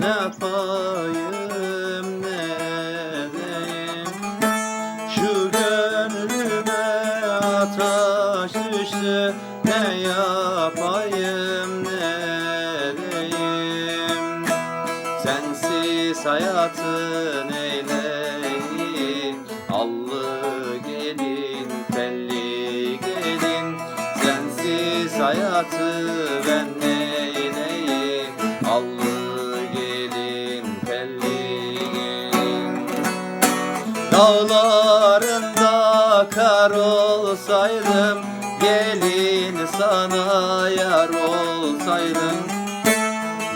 ne yapayım ne edeyim? Şu gönlüme ateş düştü ne yapayım ne edeyim? Sensiz hayatın eyleyim Allı gelin, telli gelin. Sensiz hayatı ben neyleyim Dağlarında kar olsaydım Gelin sana yar olsaydım.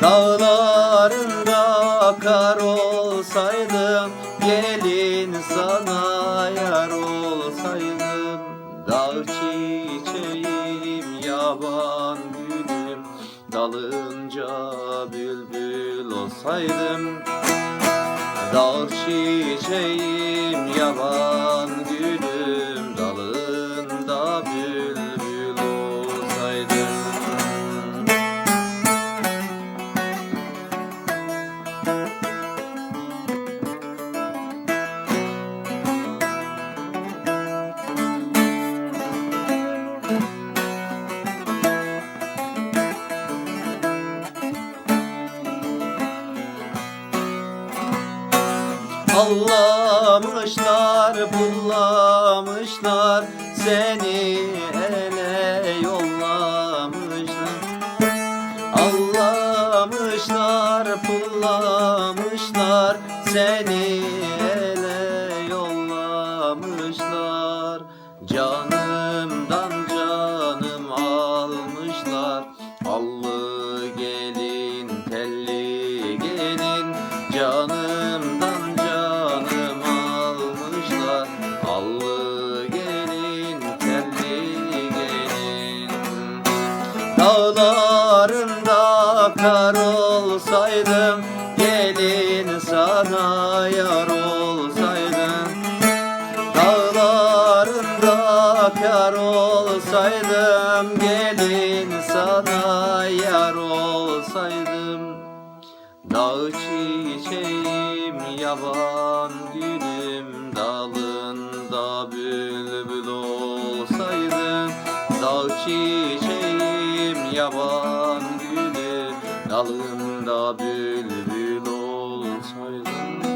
Dağlarında kar olsaydım Gelin sana yar olsaydım. Dağ çiçeğim yaban gülüm Dalınca bülbül olsaydım Dağ çiçeğim yaban Allamışlar, bullamışlar. Seni ele yollamışlar. Allamışlar, pullamışlar Seni ele yollamışlar. Canımdan canım almışlar. Allı Dağlarında kar olsaydım Gelin sana yar olsaydım. Dağlarında kar olsaydım Gelin sana yar olsaydım. Dağ çiçeğim yaban gülüm Dalında bülbül olsaydım. Dağ çiçeğim yaban gülü Dalında bülbül olsaydın